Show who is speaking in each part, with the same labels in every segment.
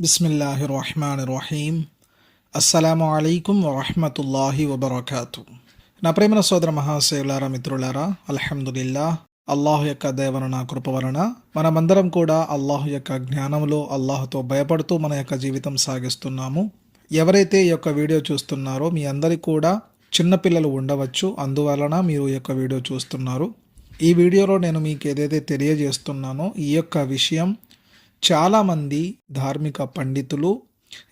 Speaker 1: బిస్మిల్లాహి రహమాన్ రహీం అస్సలాము అయికం వరహమతుల్లాహి వబర్కాతు. నా ప్రేమల సోదర మహాశయులారా మిత్రులారా అల్హమ్దుల్లా అల్లాహ్ యొక్క దేవన నా కృప వలన మనమందరం కూడా అల్లాహ్ యొక్క జ్ఞానంలో అల్లాహ్తో భయపడుతూ మన యొక్క జీవితం సాగిస్తున్నాము. ఎవరైతే ఈ యొక్క వీడియో చూస్తున్నారో మీ అందరికీ కూడా చిన్నపిల్లలు ఉండవచ్చు. అందువలన మీరు ఈ యొక్క వీడియో చూస్తున్నారు. ఈ వీడియోలో నేను మీకు ఏదైతే తెలియజేస్తున్నానో ఈ యొక్క విషయం చాలామంది ధార్మిక పండితులు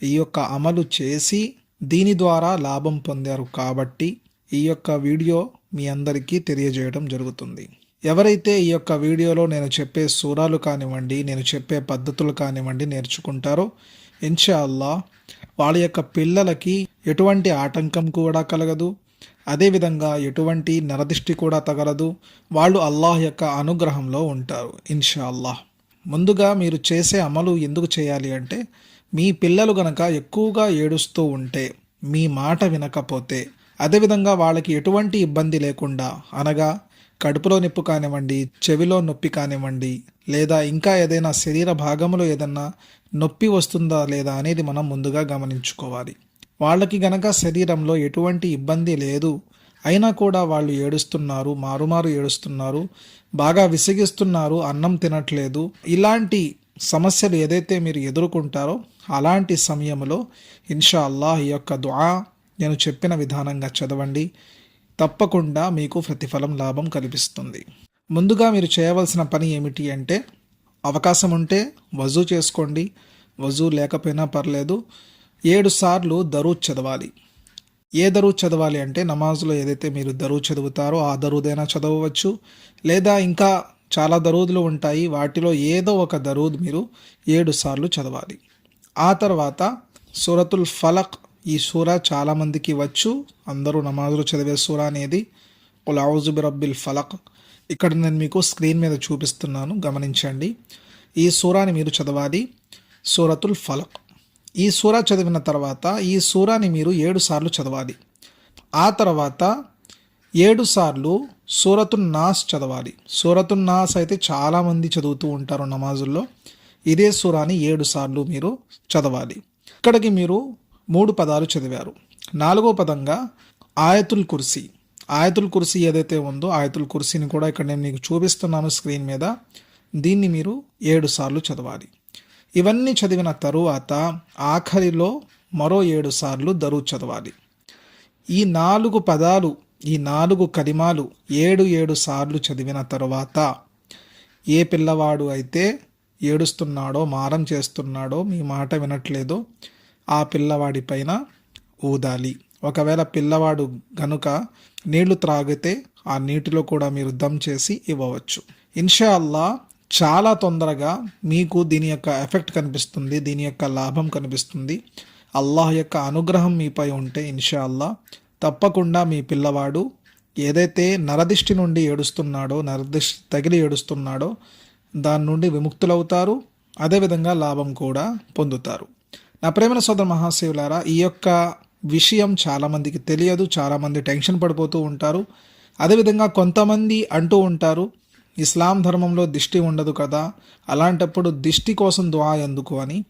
Speaker 1: ఈ యొక్క అమలు చేసి దీని ద్వారా లాభం పొందారు కాబట్టి ఈ యొక్క వీడియో మీ అందరికీ తెలియజేయడం జరుగుతుంది. ఎవరైతే ఈ యొక్క వీడియోలో నేను చెప్పే సూరాలు కానివ్వండి నేను చెప్పే పద్ధతులు కానివ్వండి నేర్చుకుంటారో ఇన్షాల్లా వాళ్ళ యొక్క పిల్లలకి ఎటువంటి ఆటంకం కూడా కలగదు. అదేవిధంగా ఎటువంటి నరదిష్టి కూడా తగలదు. వాళ్ళు అల్లాహ్ యొక్క అనుగ్రహంలో ఉంటారు ఇన్షా ముందుగా మీరు చేసే అమలు ఎందుకు చేయాలి అంటే మీ పిల్లలు గనక ఎక్కువగా ఏడుస్తూ ఉంటే మీ మాట వినకపోతే అదేవిధంగా వాళ్ళకి ఎటువంటి ఇబ్బంది లేకుండా అనగా కడుపులో నొప్పి కానివ్వండి చెవిలో నొప్పి కానివ్వండి లేదా ఇంకా ఏదైనా శరీర భాగంలో ఏదన్నా నొప్పి వస్తుందా లేదా అనేది మనం ముందుగా గమనించుకోవాలి. వాళ్ళకి గనక శరీరంలో ఎటువంటి ఇబ్బంది లేదు అయినా కూడా వాళ్ళు ఏడుస్తున్నారు మారుమారు ఏడుస్తున్నారు బాగా విసిగిస్తున్నారు అన్నం తినట్లేదు. ఇలాంటి సమస్యలు ఏదైతే మీరు ఎదుర్కొంటారో అలాంటి సమయంలో ఇన్షా అల్లాహ్ ఈ యొక్క దుఆ నేను చెప్పిన విధానంగా చదవండి. తప్పకుండా మీకు ప్రతిఫలం లాభం కల్పిస్తుంది. ముందుగా మీరు చేయవలసిన పని ఏమిటి అంటే అవకాశం ఉంటే వజూ చేసుకోండి. వజూ లేకపోయినా పర్లేదు. ఏడు సార్లు దరూద్ చదవాలి. ఏ దరువు చదవాలి అంటే నమాజ్లో ఏదైతే మీరు దరువు చదువుతారో ఆ దరువుదైనా చదవవచ్చు. లేదా ఇంకా చాలా దరూదులు ఉంటాయి. వాటిలో ఏదో ఒక దరూద్ మీరు ఏడు సార్లు చదవాలి. ఆ తర్వాత సూరతుల్ ఫలక్ ఈ సూర చాలామందికి వచ్చు. అందరూ నమాజులు చదివే సూర అనేది ఉలావుజుబి రబ్బిల్ ఫలక్ ఇక్కడ నేను మీకు స్క్రీన్ మీద చూపిస్తున్నాను. గమనించండి. ఈ సూరాని మీరు చదవాలి. సూరతుల్ ఫలక్. ఈ సూరా చదివిన తర్వాత ఈ సూరాని మీరు ఏడు సార్లు చదవాలి. ఆ తర్వాత ఏడు సార్లు సూరతున్ నాస్ చదవాలి. సూరతున్ నాస్ అయితే చాలామంది చదువుతూ ఉంటారు నమాజుల్లో. ఇదే సూరాని ఏడు సార్లు మీరు చదవాలి. ఇక్కడికి మీరు మూడు పదాలు చదివారు. నాలుగో పదంగా ఆయతుల్ కుర్సీ. ఆయతుల్ కుర్సీ ఏదైతే ఉందో ఆయతుల్ కుర్సీని కూడా ఇక్కడ నేను మీకు చూపిస్తున్నాను స్క్రీన్ మీద. దీన్ని మీరు ఏడు సార్లు చదవాలి. ఇవన్నీ చదివిన తరువాత ఆఖరిలో మరో ఏడు సార్లు దరు చదవాలి. ఈ నాలుగు పదాలు ఈ నాలుగు కలిమాలు ఏడు ఏడు సార్లు చదివిన తరువాత ఏ పిల్లవాడు అయితే ఏడుస్తున్నాడో మారం చేస్తున్నాడో మీ మాట వినట్లేదో ఆ పిల్లవాడి పైన ఊదాలి. ఒకవేళ పిల్లవాడు గనుక నీళ్ళు త్రాగితే ఆ నీటిలో కూడా మీరు దమ్ చేసి ఇవ్వవచ్చు. ఇన్షా అల్లా చాలా తొందరగా మీకు దీని యొక్క ఎఫెక్ట్ కనిపిస్తుంది దీని యొక్క లాభం కనిపిస్తుంది. అల్లాహ్ యొక్క అనుగ్రహం మీపై ఉంటే ఇన్షాల్లా తప్పకుండా మీ పిల్లవాడు ఏదైతే నరదిష్టి నుండి ఏడుస్తున్నాడో నరదిష్టి తగిలి ఏడుస్తున్నాడో దాని నుండి విముక్తులవుతారు అదేవిధంగా లాభం కూడా పొందుతారు. నా ప్రేమల సోదర మహాశివులారా ఈ యొక్క విషయం చాలామందికి తెలియదు చాలామంది టెన్షన్ పడిపోతూ ఉంటారు. అదేవిధంగా కొంతమంది అంటూ ఉంటారు ఇస్లాం ధర్మంలో దిష్టి ఉండదు కదా అలాంటప్పుడు దిష్టి కోసం దువా ఎందుకు అని.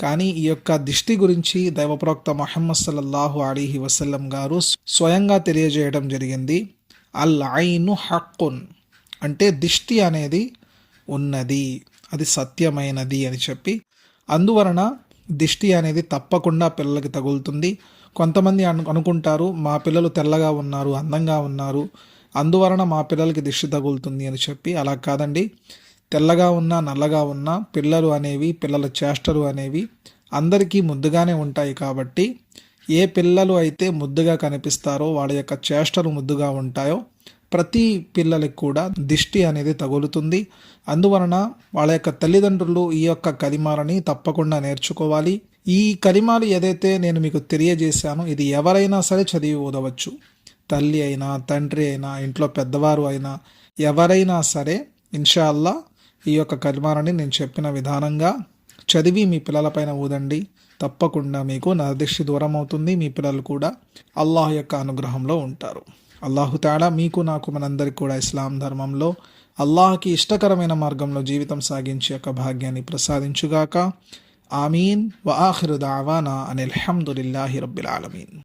Speaker 1: కానీ ఈ యొక్క దిష్టి గురించి దైవప్రవక్త మహమ్మద్ సల్లల్లాహు అలీహి వసల్లం గారు స్వయంగా తెలియజేయడం జరిగింది. అల్ ఐను హక్కున్ అంటే దిష్టి అనేది ఉన్నది అది సత్యమైనది అని చెప్పి. అందువలన దిష్టి అనేది తప్పకుండా పిల్లలకి తగులుతుంది. కొంతమంది అను అనుకుంటారు మా పిల్లలు తెల్లగా ఉన్నారు అందంగా ఉన్నారు అందువలన మా పిల్లలకి దిష్టి తగులుతుంది అని చెప్పి అలా కాదండి. తెల్లగా ఉన్నా నల్లగా ఉన్నా పిల్లలు అనేవి పిల్లల చేష్టలు అనేవి అందరికీ ముద్దుగానే ఉంటాయి కాబట్టి ఏ పిల్లలు అయితే ముద్దుగా కనిపిస్తారో వాళ్ళ యొక్క చేష్టలు ముద్దుగా ఉంటాయో ప్రతి పిల్లలకి కూడా దిష్టి అనేది తగులుతుంది. అందువలన వాళ్ళ యొక్క తల్లిదండ్రులు ఈ యొక్క కలిమాలని తప్పకుండా నేర్చుకోవాలి. ఈ కలిమాలు ఏదైతే నేను మీకు తెలియజేశానో ఇది ఎవరైనా సరే చదివి ఓదవచ్చు. తల్లి అయినా తండ్రి అయినా ఇంట్లో పెద్దవారు అయినా ఎవరైనా సరే ఇన్షాల్లా ఈ యొక్క కలిమాలని నేను చెప్పిన విధానంగా చదివి మీ పిల్లలపైన ఊదండి. తప్పకుండా మీకు నరదిష్టి దూరం అవుతుంది మీ పిల్లలు కూడా అల్లాహ్ యొక్క అనుగ్రహంలో ఉంటారు. అల్లాహు తేడా మీకు నాకు మనందరికీ కూడా ఇస్లాం ధర్మంలో అల్లాహకి ఇష్టకరమైన మార్గంలో జీవితం సాగించే యొక్క భాగ్యాన్ని ప్రసాదించుగాక. ఆమీన్. వ ఆఖిరు దావానా అని అల్హమ్దులిల్లాహి రబ్బిల్ ఆలమీన్.